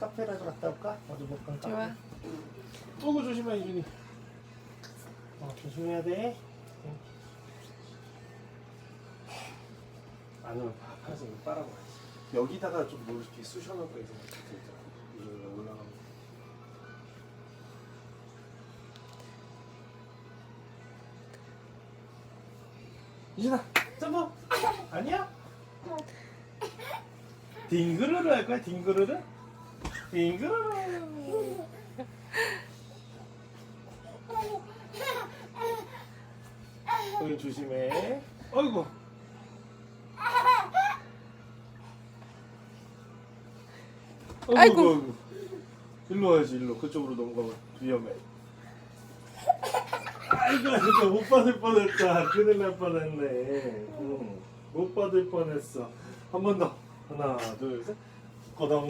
카페라도 갔다 올까? 어디 못간 카페. 좋아. 어구 조심해 이준이. 어 조심해야 돼. 응. 안으로 파- 파서 이거 빨아봐야지. 여기다가 좀 뭐 이렇게 쑤셔놓을 거 있으면 진짜 이거 올라가면. 이준아 점프 아니야? 딩그르르 할 거야 딩그르르? 딩그르르 여기 조심해. 어이구 어이구, 아이고. 어이구. 일로 와야지 일로. 그쪽으로 넘어가면 위험해. 아이고 진짜 못 받을 뻔했다. 큰일 날 뻔했네. 응. 못 받을 뻔했어. 한 번 더. 하나 둘 셋 거덩